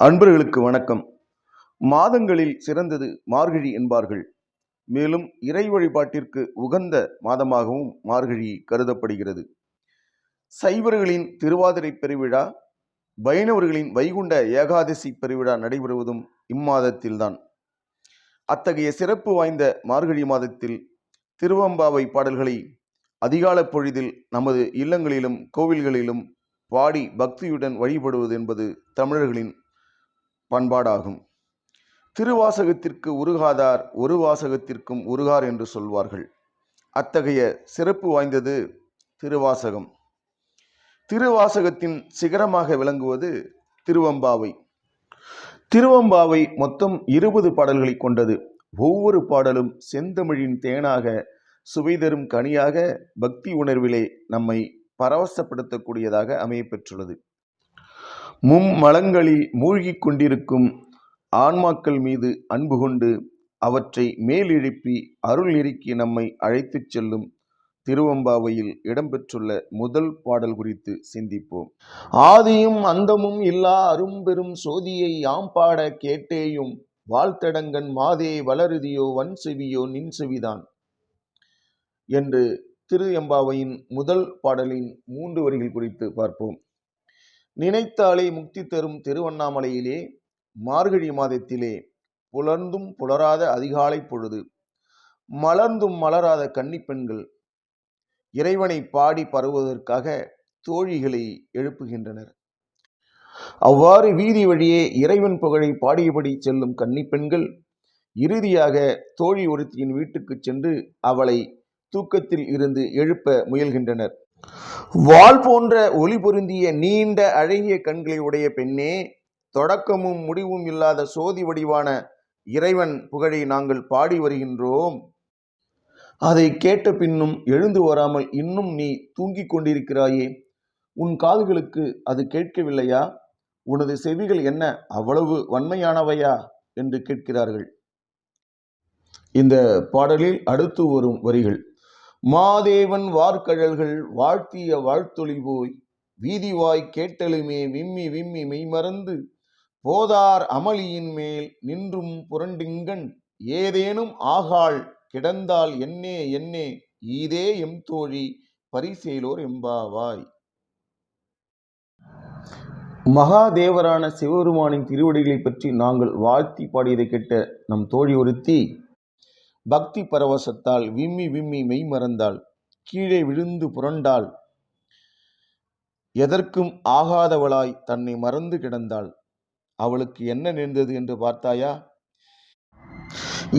அன்பர்களுக்கு வணக்கம். மாதங்களில் சிறந்தது மார்கழி என்பார்கள். மேலும் இறை வழிபாட்டிற்கு உகந்த மாதமாகவும் மார்கழி கருதப்படுகிறது. சைவர்களின் திருவாதிரை பெருவிழா வைணவர்களின் வைகுண்ட ஏகாதசி பெருவிழா நடைபெறுவதும் இம்மாதத்தில்தான். அத்தகைய சிறப்பு வாய்ந்த மார்கழி மாதத்தில் திருவம்பாவை பாடல்களை அதிகால பொழுதில் நமது இல்லங்களிலும் கோவில்களிலும் பாடி பக்தியுடன் வழிபடுவது என்பது தமிழர்களின் பண்பாடாகும். திருவாசகத்திற்கு உருகாதார் ஒரு வாசகத்திற்கும் உருகார் என்று சொல்வார்கள். அத்தகைய சிறப்பு வாய்ந்தது திருவாசகம். திருவாசகத்தின் சிகரமாக விளங்குவது திருவம்பாவை. திருவம்பாவை மொத்தம் இருபது பாடல்களை கொண்டது. ஒவ்வொரு பாடலும் செந்தமிழின் தேனாக சுவை தரும் கனியாக பக்தி உணர்விலே நம்மை பரவசப்படுத்தக்கூடியதாக அமையப்பெற்றுள்ளது. மும்மலங்களில் மூழ்கிக் கொண்டிருக்கும் ஆன்மாக்கள் மீது அன்பு கொண்டு அவற்றை மேலெழுப்பி அருள் நெருக்கி நம்மை அழைத்துச் செல்லும் திருவம்பாவையில் இடம்பெற்றுள்ள முதல் பாடல் குறித்து சிந்திப்போம். ஆதியும் அந்தமும் இல்லா அரும்பெரும் சோதியை யாம் பாட கேட்டேயும் வாழ்த்தடங்கன் மாதே வளருதியோ வன் செவியோ நின் செவிதான் என்று திரு எம்பாவையின் முதல் பாடலின் மூன்று வரிகள் குறித்து பார்ப்போம். நினைத்தாலே முக்தி தரும் திருவண்ணாமலையிலே மார்கழி மாதத்திலே புலர்ந்தும் புலராத அதிகாலை பொழுது மலர்ந்தும் மலராத கன்னிப்பெண்கள் இறைவனை பாடி பரவுவதற்காக தோழிகளை எழுப்புகின்றனர். அவ்வாறு வீதி வழியே இறைவன் புகழை பாடியபடி செல்லும் கன்னிப்பெண்கள் இறுதியாக தோழி ஒருத்தியின் வீட்டுக்கு சென்று அவளை தூக்கத்தில் இருந்து எழுப்ப முயல்கின்றனர். வாள் போன்ற ஒளி பொருந்திய நீண்ட அழகிய கண்களை உடைய பெண்ணே தொடக்கமும் முடிவும் இல்லாத சோதி வடிவான இறைவன் புகழை நாங்கள் பாடி வருகின்றோம். அதை கேட்ட பின்னும் எழுந்து வராமல் இன்னும் நீ தூங்கிக் கொண்டிருக்கிறாயே உன் காதுகளுக்கு அது கேட்கவில்லையா? உனது செவிகள் என்ன அவ்வளவு வன்மையானவையா? என்று கேட்கிறார்கள். இந்த பாடலில் அடுத்து வரும் வரிகள். மாதேவன் வார்கழல்கள் வாழ்த்திய வாழ்த்தொளி போய் வீதிவாய் கேட்டலுமே விம்மி விம்மி மெய்மறந்து போதார் அமளியின் மேல் நின்றும் புரண்டிங்கன் ஏதேனும் ஆகாள் கிடந்தால் என்னே என்னே ஈதே எம் தோழி பரிசேலோர் எம்பாவாய். மகாதேவரான சிவபெருமானின் திருவடிகளை பற்றி நாங்கள் வாழ்த்தி பாடியதை கேட்ட நம் தோழி ஒருத்தி பக்தி பரவசத்தால் விம்மி விம்மி மெய் மறந்தாள் கீழே விழுந்து புரண்டாள் எதற்கும் ஆகாதவளாய் தன்னை மறந்து கிடந்தாள். அவளுக்கு என்ன நேர்ந்தது என்று பார்த்தாயா?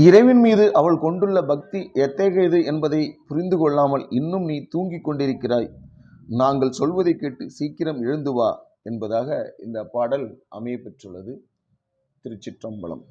இறைவின் மீது அவள் கொண்டுள்ள பக்தி எத்தகையது என்பதை புரிந்து கொள்ளாமல் இன்னும் நீ தூங்கிக் கொண்டிருக்கிறாய். நாங்கள் சொல்வதை கேட்டு சீக்கிரம் எழுந்து வா என்பதாக இந்த பாடல் அமைய பெற்றுள்ளது. திருச்சிற்றம்பலம்.